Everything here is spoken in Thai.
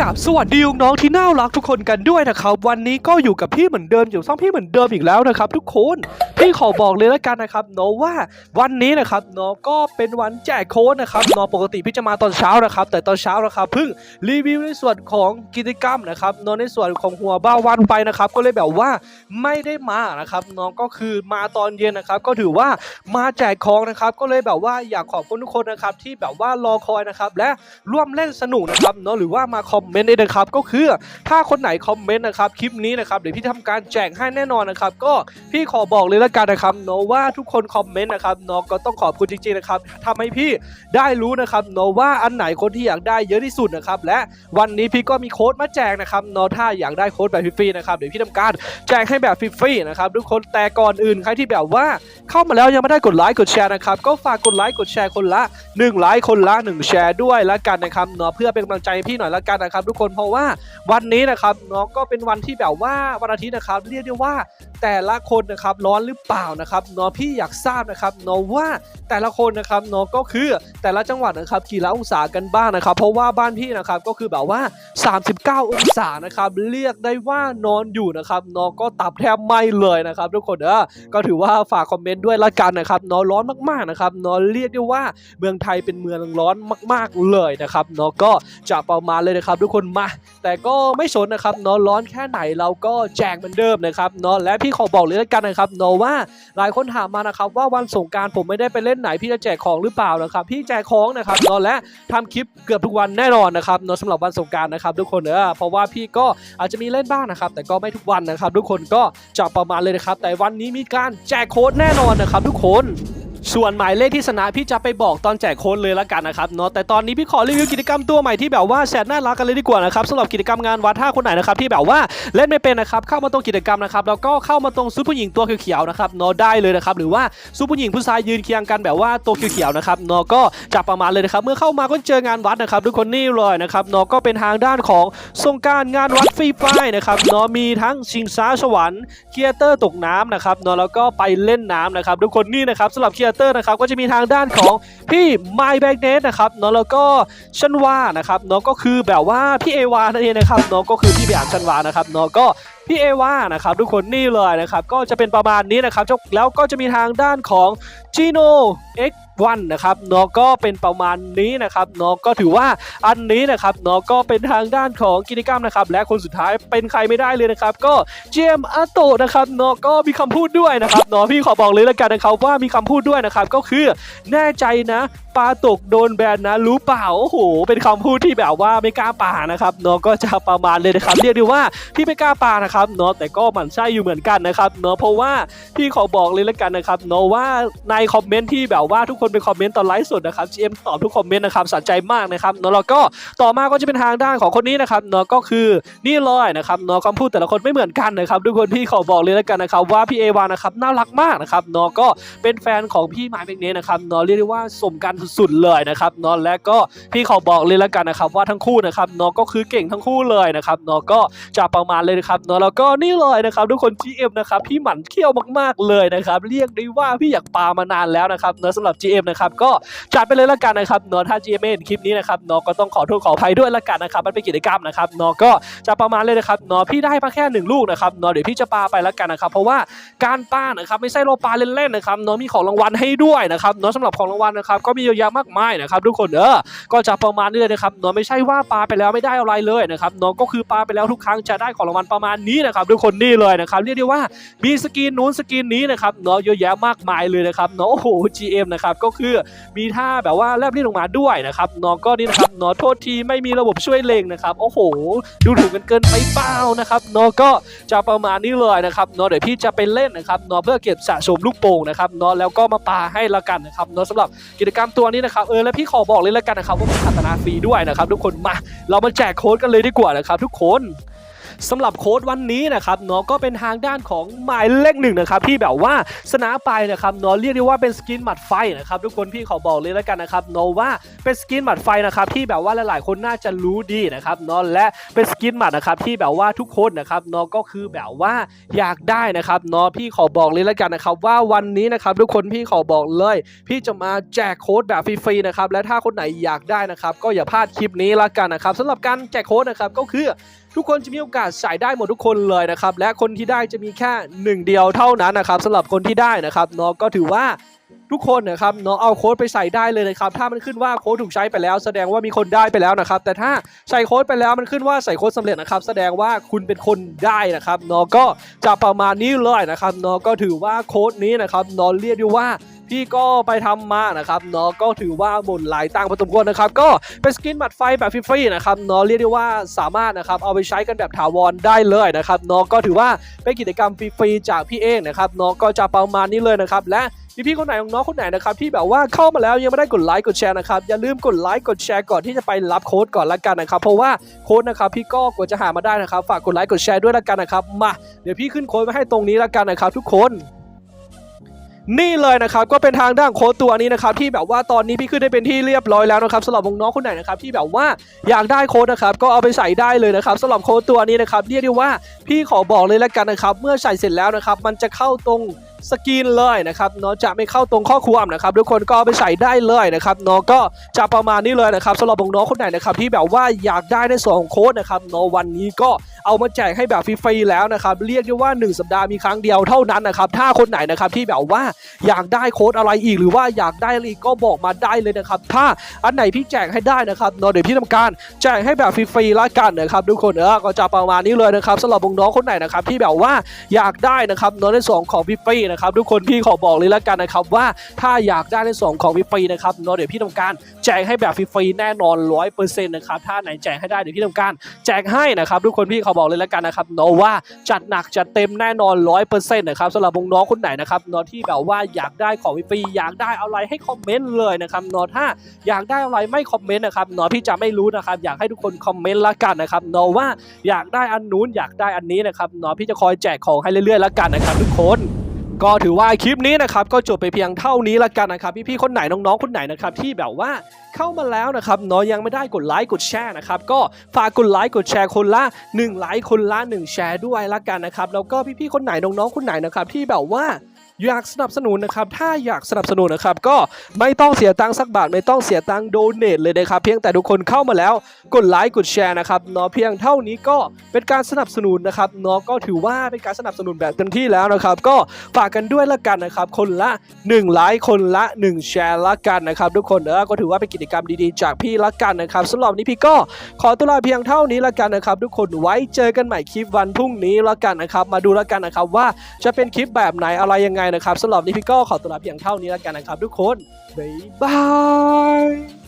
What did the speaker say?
กับสวัสดีน้องๆที่น่ารักทุกคนกันด้วยนะครับ วันนี้ก็อยู่กับพี่เหมือนเดิมอยู่ช่องพี่เหมือนเดิมอีกแล้วนะครับ ทุกคนพี่ขอบอกเลยแล้วกันนะครับเนาะว่าวันนี้นะครับเนาะก็เป็นวันแจกโค้ดนะครับเนาะปกติพี่จะมาตอนเช้านะครับ แต่ตอนเช้านะครับเพิ่งรีวิวในส่วนของกิจกรรมนะครับเนาะในส่วนของหัวบ้าวันไปนะครับ ก็เลยแบบว่าไม่ได้มานะครับเนาะก็คือมาตอนเย็นนะครับ ก็ถือว่ามาแจกของนะครับ ก็เลยแบบว่าอยากขอบคุณทุกคนนะครับที่แบบว่ารอคอยนะครับและร่วมเล่นสนุกนะครับเนาะหรือว่ามาคอมเมนต์ได้นะครับก็คือถ้าคนไหนคอมเมนต์นะครับคลิปนี้นะครับเดี๋ยวพี่ทำการแจกให้แน่นอนนะครับก็พี่ขอบอกเลยละกันนะครับเนาะว่าทุกคนคอมเมนต์นะครับเนาะก็ต้องขอบคุณจริงๆนะครับทำให้พี่ได้รู้นะครับเนาะว่าอันไหนคนที่อยากได้เยอะที่สุดนะครับและวันนี้พี่ก็มีโค้ดมาแจกนะครับเนาะถ้าอยากได้โค้ดแบบฟรีๆนะครับเดี๋ยวพี่ทำการแจกให้แบบฟรีๆนะครับทุกคนแต่ก่อนอื่นใครที่แบบว่าเข้ามาแล้วยังไม่ได้กดไลค์กดแชร์นะครับก็ฝากกดไลค์กดแชร์คนละ1ไลค์คนละ 1 แชร์ด้วยละกันนะครับเนาะเพื่อเป็นกำลังใจให้พี่หน่อยละกันนะครับทุกคนเพราะว่าวันนี้นะครับน้องก็เป็นวันที่แบบว่าวันอาทิตย์นะครับเรียกได้ว่า แต่ละคนนะครับร้อนหรือเปล่านะครับเนาะพี่อยากทราบนะครับเนาะว่าแต่ละคนนะครับเนาะก็คือแต่ละจังหวัดนะครับกี่ละองศากันบ้างนะครับ เพราะว่าบ้านพี่นะครับก็คือแบบว่า 39 องศานะครับเรียกได้ว่านอนอยู่นะครับเนาะก็ตับแทบไหมเลยนะครับ ทุกคนเออก็ถือว่าฝากคอมเมนต์ด้วยละกันนะครับเนาะร้อนมากๆนะครับเนาะเรียกได้ว่าเมืองไทยเป็นเมืองร้อนมาก ๆเลยนะครับเนาะก็จะประมาณเลยนะครับ ทุกคนมา แต่ก็ไม่สนนะครับเนาะร้อนแค่ไหนเราก็แจกเหมือนเดิมนะครับเนาะและพี่ขอบอกเลยแล้วกันนะครับเนาะว่าหลายคนถามมานะครับว่าวันสงการผมไม่ได้ไปเล่นไหนพี่จะแจกของหรือเปล่านะครับพี่แจกของนะครับเนาะและทำคลิปเกือบทุกวันแน่นอนนะครับเนาะสำหรับวันสงการนะครับทุกคนเออเพราะว่าพี่ก็อาจจะมีเล่นบ้างนะครับแต่ก็ไม่ทุกวันนะครับทุกคนก็จะประมาณเลยนะครับแต่วันนี้มีการแจกโค้ดแน่นอนนะครับทุกคน ส่วนหมายเลขที่ชนะพี่จะไปบอกตอนแจกโค้ดเลยละกันนะครับเนาะแต่ตอนนี้พี่ขอรีวิวกิจกรรมตัวใหม่ที่แบบว่าแสนน่ารักกันเลยดีกว่านะครับสำหรับกิจกรรมงานวัดถ้าคนไหนนะครับที่แบบว่าเล่นไม่เป็นนะครับเข้ามาตรงกิจกรรมนะครับแล้วก็เข้ามาตรงซุปผู้หญิงตัวเขียวๆนะครับเนาะได้เลยนะครับหรือว่าซุปผู้หญิงผู้ชายยืนเคียงกันแบบว่าตัวเขียวๆนะครับเนาะก็จะประมาณเลยนะครับเมื่อเข้ามาก็เจองานวัดนะครับทุกคนนี่เลยนะครับเนาะก็เป็นทางด้านของสงการงานวัดฟรีไฟนะครับเนาะมีทั้งชิงช้าสวรรค์เคียเตอร์ตกน้ำนะครับเนาะแล้วก็ไปเล่นน้ำนะครับทุกคนนี่นะครับสำหรับเคียเตอร์นะครับก็จะมีทางด้านของพี่ไมแบกเนสนะครับเนาะแล้วก็ชันวานะครับเนาะก็คือแบบว่าพี่เอวานั่นเองนะครับเนาะก็คือพี่แบบชันวานะครับเนาะก็ พี่เอว่านะครับทุกคนนี่เลยนะครับก็จะเป็นประมาณนี้นะครับแล้วก็จะมีทางด้านของจีโน X1 นะครับเนาะก็เป็นประมาณนี้นะครับเนาะก็ถือว่าอันนี้นะครับเนาะก็เป็นทางด้านของกิจกรรมนะครับและคนสุดท้ายเป็นใครไม่ได้เลยนะครับ ก็เจมอาโตนะครับเนาะก็มีคำพูดด้วยนะครับเนาะพี่ขอบอกเลยแล้วกันนะครับว่ามีคำพูดด้วยนะครับก็คือแน่ใจนะปลาตกโดนแบนนะรู้เปล่าโอ้โหเป็นคำพูดที่แบบว่าไม่กล้าปานะครับเนาะก็จะประมาณเลยนะครับเรียกได้ว่าพี่ไม่กล้าปานะครับับเนาะแต่ก็หมั่นไส้อยู่เหมือนกันนะครับเนาะเพราะว่าพี่ขอบอกเลยแล้วกันนะครับเนาะว่าในคอมเมนต์ที่แบบว่าทุกคนไปคอมเมนต์ตอนไลฟ์สดนะครับ GM ตอบทุกคอมเมนต์นะครับสนใจมากนะครับเนาะแล้วก็ต่อมาก็จะเป็นทางด้านของคนนี้นะครับเนาะก็คือนี่เลยนะครับเนาะคำพูดแต่ละคนไม่เหมือนกันนะครับทุกคนพี่ขอบอกเลยแล้วกันนะครับว่าพี่เอวานะครับน่ารักมากนะครับเนาะก็เป็นแฟนของพี่หมายเบกเนสนะครับเนาะเรียกได้ว่าสมกันสุดๆเลยนะครับเนาะและก็พี่ขอบอกเลยแล้วกันนะครับว่าทั้งคู่นะครับเนาะก็คือเก่งทั้งคู่เลยนะครับเนาะก็จะประมาณเลยนะครับเนาะแล้วก็นี่เลยนะครับทุกคน GM นะครับพี่หมั่นเขี้ยวมากๆเลยนะครับเรียกได้ว่าพี่อยากปามานานแล้วนะครับเนาะสำหรับ GM นะครับก็จัดไปเลยละกันนะครับเนาะถ้า GM เห็นคลิปนี้นะครับเนาะก็ต้องขอโทษขออภัยด้วยละกันนะครับมันเป็นกิจกรรมนะครับเนาะก็จะประมาณเลยนะครับเนาะพี่ได้มาแค่หนึ่งลูกนะครับเนาะเดี๋ยวพี่จะปาไปละกันนะครับเพราะว่าการปานะครับไม่ใช่เราปาเล่นๆนะครับเนาะมีของรางวัลให้ด้วยนะครับเนาะสำหรับของรางวัลนะครับก็มีเยอะแยะมากมายนะครับทุกคนเออก็จะประมาณนี้เลยนะครับเนาะไม่ใช่ว่าปาไปแล้วไม่ได้อะไรเลยนะครับเนาะก็คือปาไปแล้วทุกครั้งจะได้ของรางวัลประมาณนี้นะครับทุกคนนี่เลยนะครับเรียกได้ว่ามีสกินนู้นสกินนี้นะครับเนาะเยอะแยะมากมายเลยนะครับเนาะโอ้โห GM นะครับก็คือมีท่าแบบว่าแลบลิ้นออกมาด้วยนะครับเนาะก็นี่นะครับเนาะโทษทีไม่มีระบบช่วยเล็งนะครับโอ้โห ดูถูกกันเกินไปเปล่านะครับเนาะก็จะประมาณนี้เลยนะครับเนาะเดี๋ยวพี่จะไปเล่นนะครับเนาะเพื่อเก็บสะสมลูกโป่งนะครับเนาะแล้วก็มาปาให้ละกันนะครับเนาะสำหรับกิจกรรมตัวนี้นะครับเออแล้วพี่ขอบอกเลยละกันนะครับว่ามีพัฒนาฟรีด้วยนะครับทุกคนมาเรามาแจกโค้ดกันเลยดีกว่านะครับทุกคน สำหรับโค้ดวันนี้นะครับเนาะก็เป็นทางด้านของหมายเลขหนึ่งนะครับที่แบบว่าสนาไปนะครับเนาะเรียกได้ว่าเป็นสกินหมัดไฟนะครับทุกคนพี่ขอบอกเลยแล้วกันนะครับเนาะว่าเป็นสกินหมัดไฟนะครับที่แบบว่าหลายๆ คนน่าจะรู้ดีนะครับเนาะและเป็นสกินหมัดนะครับที่แบบว่าทุกคนนะครับเนาะก็คือแบบว่าอยากได้นะครับเนาะพี่ขอบอกเลยแล้วกันนะครับว่าวันนี้นะครับทุกคนพี่ขอบอกเลย พี่จะมาแจกโค้ดแบบฟรีๆนะครับและถ้าคนไหนอยากได้นะครับก็อย่าพลาดคลิปนี้ละกันนะครับสำหรับการแจกโค้ดนะครับก็คือ ทุกคนจะมีโอกาสใส่ได้หมดทุกคนเลยนะครับ และคนที่ได้จะมีแค่หนึ่งเดียวเท่านั้นนะครับสำหรับคนที่ได้นะครับเนาะก็ถือว่าทุกคนนะครับเนาะเอาโค้ดไปใส่ได้เลยนะครับ ถ้ามันขึ้นว่าโค้ดถูกใช้ไปแล้ว แสดงว่ามีคนได้ไปแล้วนะครับ แต่ถ้าใส่โค้ดไปแล้วมันขึ้นว่าใส่โค้ดสำเร็จนะครับ แสดงว่าคุณเป็นคนได้นะครับเนาะก็จะประมาณนี้เลยนะครับเนาะก็ถือว่าโค้ดนี้นะครับเนาะเรียกได้ว่า พี่ก็ไปทำมานะครับเนาะก็ถือว่าหมดหลายตังค์พอสมควรนะครับก็เป็นสกินบัตรไฟแบบฟรีๆนะครับเนาะเรียกได้ว่าสามารถนะครับเอาไปใช้กันแบบถาวรได้เลยนะครับเนาะก็ถือว่าเป็นกิจกรรมฟรีๆจากพี่เองนะครับเนาะก็จะประมาณนี้เลยนะครับและพี่ๆคนไหนของน้องคนไหนนะครับที่แบบว่าเข้ามาแล้วยังไม่ได้กดไลค์กดแชร์นะครับอย่าลืมกดไลค์กดแชร์ก่อนที่จะไปรับโค้ดก่อนละกันนะครับเพราะว่าโค้ดนะครับพี่ก็กว่าจะหามาได้นะครับ ฝากกดไลค์กดแชร์ด้วยละกันนะครับมาเดี๋ยวพี่ขึ้นโค้ดไว้ให้ตรงนี้ละกันนะครับทุกคน นี่เลยนะครับก็เป็นทางด้านโค้ดตัวนี้นะครับที่แบบว่าตอนนี้พี่ขึ้นได้เป็นที่เรียบร้อยแล้วนะครับสำหรับน้องคนไหนนะครับที่แบบว่าอยากได้โค้ดนะครับก็เอาไปใส่ได้เลยนะครับสำหรับโค้ดตัวนี้นะครับเรียกได้ว่าพี่ขอบอกเลยแล้วกันนะครับเมื่อใส่เสร็จแล้วนะครับมันจะเข้าตรงสกรีนเลยนะครับเนาะจะไม่เข้าตรงข้อความนะครับทุกคนก็เอาไปใส่ได้เลยนะครับเนาะก็จะประมาณนี้เลยนะครับสำหรับน้องคนไหนนะครับที่แบบว่าอยากได้ในส่วนของโค้ดนะครับเนาะวันนี้ก็เอามาแจกให้แบบฟรีๆแล้วนะครับ เรียกได้ว่าหนึ่งสัปดาห์มีครั้งเดียวเท่านั้นนะครับ ถ้าคนไหนนะครับที่แบบว่าอยากได้โค้ดอะไรอีกหรือว่าอยากได้อะไรก็บอกมาได้เลยนะครับ ถ้าอันไหนพี่แจกให้ได้นะครับเนาะเดี๋ยวพี่ทำการแจกให้แบบฟรีๆละกันนะครับทุกคนเออก็จะประมาณนี้เลยนะครับสำหรับน้องคนไหนนะครับที่แบบว่าอยากได้นะครับเนาะในส่วนของฟรีๆนะครับทุกคนพี่ขอบอกเลยละกันนะครับว่าถ้าอยากได้ในส่วนของฟรีๆนะครับเนาะเดี๋ยวพี่ทำการแจกให้แบบฟรีๆแน่นอนร้อยเปอร์เซ็นต์นะครับถ้าไหนแจกให้ได้เดี๋ยวพี่ทำการแจกให้นะครับทุกคนพี่ขอบอกเลยแล้วกันนะครับเนาะว่าจัดหนักจัดเต็มแน่นอนร้อยเปอร์เซ็นต์นะครับสำหรับน้องคนไหนนะครับเนาะที่แบบว่าอยากได้ของฟรีอยากได้อะไรให้คอมเมนต์เลยนะครับเนาะถ้าอยากได้อะไรไม่คอมเมนต์นะครับเนาะพี่จะไม่รู้นะครับอยากให้ทุกคนคอมเมนต์ละกันนะครับเนาะว่าอยากได้อันนู้นอยากได้อันนี้นะครับเนาะพี่จะคอยแจกของให้เรื่อยๆละกันนะครับทุกคน ก็ถือว่าคลิปนี้นะครับก็จบไปเพียงเท่านี้ละกันนะครับพี่ๆคนไหนน้องๆคนไหนนะครับที่แบบว่าเข้ามาแล้วนะครับเนาะยังไม่ได้กดไลค์กดแชร์นะครับก็ฝากกดไลค์กดแชร์คนละ1ไลค์คนละ1แชร์ด้วยละกันนะครับแล้วก็พี่ๆคนไหนน้องๆคนไหนนะครับที่แบบว่า อยากสนับสนุนนะครับ ถ้าอยากสนับสนุนนะครับ ก็ไม่ต้องเสียตังค์สักบาท ไม่ต้องเสียตังค์โดเนทเลยนะครับ เพียงแต่ทุกคนเข้ามาแล้วกดไลค์กดแชร์นะครับเนาะเพียงเท่านี้ก็เป็นการสนับสนุนนะครับเนาะก็ถือว่าเป็นการสนับสนุนแบบเต็มที่แล้วนะครับ ก็ฝากกันด้วยละกันนะครับ คนละ1ไลค์คนละ 1 แชร์ละกันนะครับ ทุกคนเออก็ถือว่าเป็นกิจกรรมดีๆ จากพี่ละกันนะครับสำหรับนนี้พี่ก็ขอตัวลาเพียงเท่านี้ละกันนะครับ ทุกคนไว้เจอกันใหม่คลิปวันพรุ่งนี้ละกันนะครับ มาดูละกันนะครับว่าจะเป็นคลิปแบบไหนอะไรยังไงนะครับสำหรับนี้พี่ก็ขอตัวลาเพียงเท่านี้แล้วกันนะครับทุกคนบ๊ายบาย